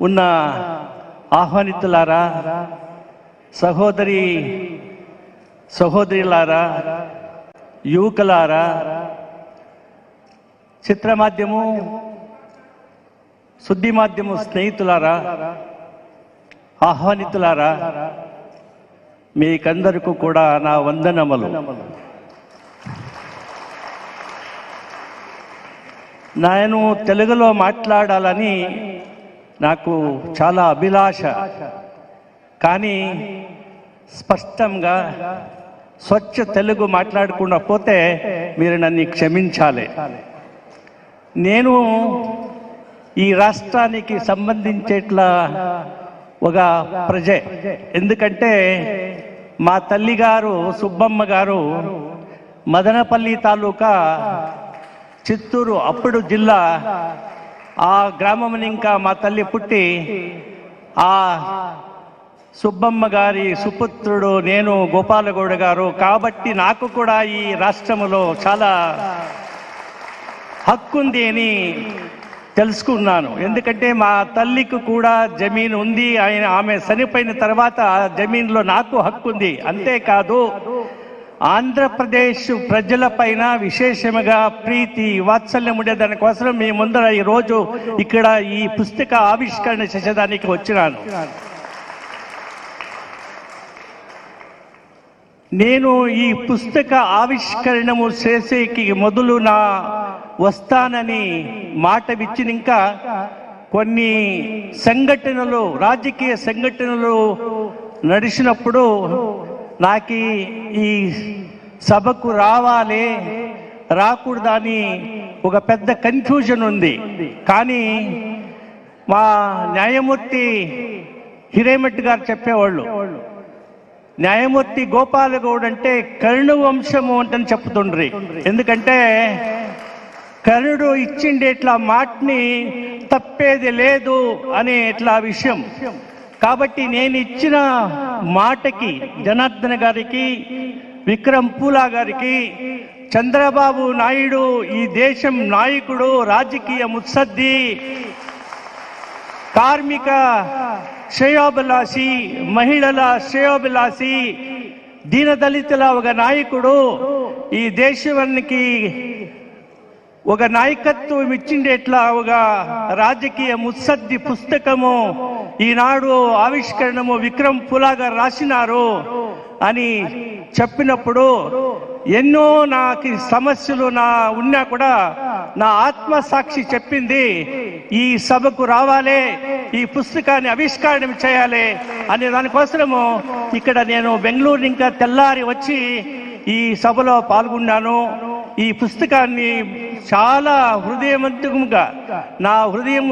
ఉన్న ఆహ్వానితులారా సహోదరి సహోదరులారా యువకులారా చిత్రమాధ్యము శుద్ధి మాధ్యము స్నేహితులారా ఆహ్వానితులారా మీకందరికీ కూడా నా వందనములు. నేను తెలుగులో మాట్లాడాలని నాకు చాలా అభిలాష. కానీ స్పష్టంగా స్వచ్ఛ తెలుగు మాట్లాడకుండా పోతే మీరు నన్ను క్షమించాలి. నేను ఈ రాష్ట్రానికి సంబంధించేట్లా ఒక ప్రజే. ఎందుకంటే మా తల్లిగారు సుబ్బమ్మ గారు మదనపల్లి తాలూకా చిత్తూరు అప్పుడు జిల్లా ఆ గ్రామం ఇంకా మా తల్లి పుట్టి ఆ సుబ్బమ్మ గారి సుపుత్రుడు నేను గోపాలగౌడ గారు. కాబట్టి నాకు కూడా ఈ రాష్ట్రములో చాలా హక్కుంది అని తెలుసుకున్నాను. ఎందుకంటే మా తల్లికి కూడా జమీన్ ఉంది. ఆయన ఆమె చనిపోయిన తర్వాత ఆ జమీన్లో నాకు హక్కు ఉంది అంతేకాదు ఆంధ్రప్రదేశ్ ప్రజలపైన విశేషముగా ప్రీతి వాత్సల్యం ఉండే దానికోసం మీ ముందర ఈ రోజు ఇక్కడ ఈ పుస్తక ఆవిష్కరణ చేసేదానికి వచ్చినాను. నేను ఈ పుస్తక ఆవిష్కరణము చేసేకి మొదలు నా వస్తానని మాట ఇచ్చినాక కొన్ని సంఘటనలు రాజకీయ సంఘటనలు నడిచినప్పుడు నాకు ఈ సభకు రావాలి రాకూడదని ఒక పెద్ద కన్ఫ్యూజన్ ఉంది. కానీ మా న్యాయమూర్తి హిరేమట్టి గారు చెప్పేవాళ్ళు న్యాయమూర్తి గోపాలగౌడ్ అంటే కర్ణు వంశము అంటని చెప్తుండ్రి. ఎందుకంటే కర్ణుడు ఇచ్చిండే ఇట్లా మాటని తప్పేది లేదు అనే ఇట్లా విషయం. కాబట్టి నేను ఇచ్చిన మాటకి జనార్దన్ గారికి విక్రమ్ పూలా గారికి చంద్రబాబు నాయుడు ఈ దేశం నాయకుడు రాజకీయ ముత్సద్ది కార్మిక శ్రేయోభిలాషి మహిళల శ్రేయోభిలాషి దీనదళితుల ఒక నాయకుడు ఈ దేశానికి ఒక నాయకత్వం ఇచ్చిండేట్లా ఒక రాజకీయ ముత్సద్ది పుస్తకము ఈనాడు ఆవిష్కరణము విక్రమ్ పులా గారు రాసినారు అని చెప్పినప్పుడు ఎన్నో నాకు సమస్యలు నా ఉన్నా కూడా నా ఆత్మసాక్షి చెప్పింది ఈ సభకు రావాలి ఈ పుస్తకాన్ని ఆవిష్కరణ చేయాలి అనే దానికోసము ఇక్కడ నేను బెంగళూరు ఇంకా తెల్లారి వచ్చి ఈ సభలో పాల్గొన్నాను. ఈ పుస్తకాన్ని చాలా హృదయవంతంగా నా హృదయం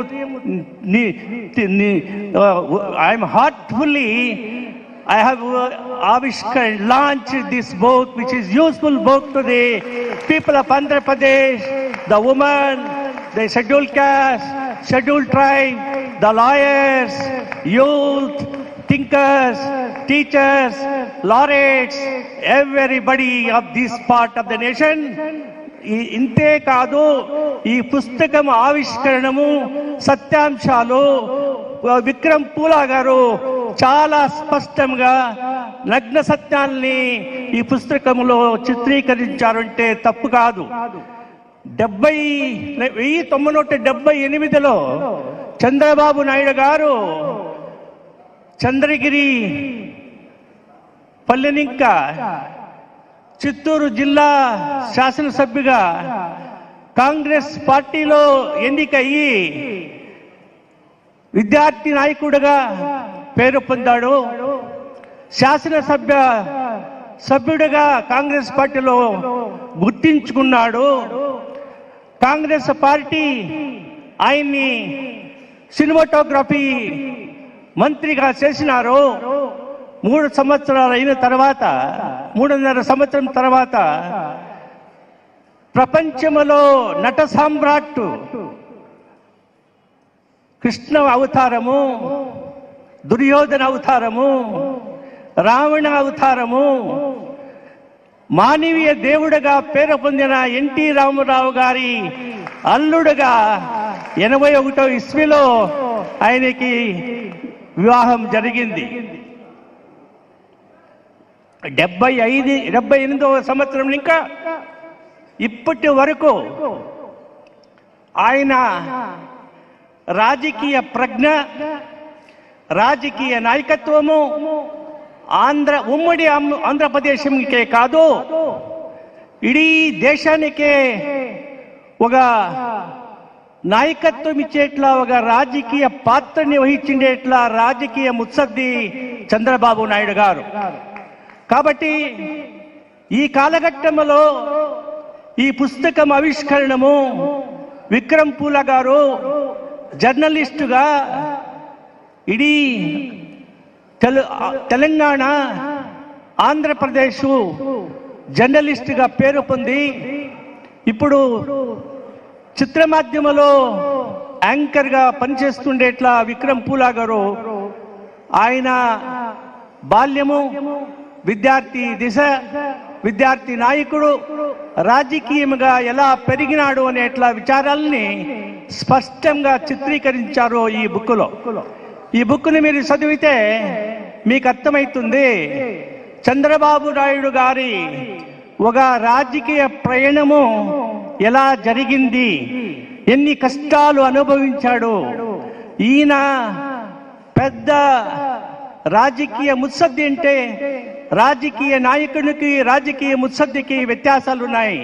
I'm heartfully I have uh, Avishkar launched this book, which is useful book to the people of Andhra Pradesh, the women, the scheduled caste, scheduled tribe, the lawyers, youth, thinkers, teachers, laureates, everybody of this part of the nation. ఈ- ఇంతే కాదు ఈ పుస్తకం ఆవిష్కరణము సత్యాంశాలు. విక్రమ్ పూలా గారు చాలా స్పష్టంగా నగ్న సత్యాల్ని ఈ పుస్తకంలో చిత్రీకరించారంటే తప్పు కాదు. డెబ్బై వెయ్యి తొమ్మిది నూట డెబ్బై ఎనిమిదిలో చంద్రబాబు నాయుడు గారు చంద్రగిరి పల్లెనింక చిత్తూరు జిల్లా శాసనసభ్యుగా కాంగ్రెస్ పార్టీలో ఎన్నికయ్యి విద్యార్థి నాయకుడిగా పేరు పొందాడు. శాసనసభ్య సభ్యుడిగా కాంగ్రెస్ పార్టీలో గుర్తించుకున్నాడు. కాంగ్రెస్ పార్టీ ఆయన్ని సినిమాటోగ్రఫీ మంత్రిగా చేసినారు. మూడు సంవత్సరాలు అయిన తర్వాత మూడున్నర సంవత్సరం తర్వాత ప్రపంచములో నట సామ్రాట్ కృష్ణ అవతారము దుర్యోధన అవతారము రావణ అవతారము మానవీయ దేవుడుగా పేరు పొందిన ఎన్టీ రామారావు గారి అల్లుడుగా ఎనభై ఒకటో ఇస్విలో ఆయనకి వివాహం జరిగింది. డెబ్బై ఐదు డెబ్బై ఎనిమిదవ సంవత్సరం ఇంకా ఇప్పటి వరకు ఆయన రాజకీయ ప్రజ్ఞ రాజకీయ నాయకత్వము ఆంధ్ర ఉమ్మడి ఆంధ్రప్రదేశంకే కాదు ఇడీ దేశానికే ఒక నాయకత్వం ఇచ్చేట్లా ఒక రాజకీయ పాత్రని వహించేట్లా రాజకీయ ముత్సద్ది చంద్రబాబు నాయుడు గారు. కాబట్టి ఈ కాలఘట్టంలో ఈ పుస్తకం ఆవిష్కరణము విక్రమ్ పూల గారు జర్నలిస్టుగా ఇడీ తెలు తెలంగాణ ఆంధ్రప్రదేశ్ జర్నలిస్టుగా పేరు పొంది ఇప్పుడు చిత్రమాధ్యమలో యాంకర్గా పనిచేస్తుండేట్లా విక్రమ్ పూలా గారు ఆయన బాల్యము విద్యార్థి దిశ విద్యార్థి నాయకుడు రాజకీయంగా ఎలా పెరిగినాడు అనేట్లా విచారాల్ని స్పష్టంగా చిత్రీకరించారు ఈ బుక్లో ఈ బుక్ని మీరు చదివితే మీకు అర్థమవుతుంది చంద్రబాబు నాయుడు గారి ఒక రాజకీయ ప్రయాణము ఎలా జరిగింది? ఎన్ని కష్టాలు అనుభవించాడు? ఈయన పెద్ద రాజకీయ ముత్సద్ది అంటే రాజకీయ నాయకునికి రాజకీయ ముత్సద్దికి వ్యత్యాసాలు ఉన్నాయి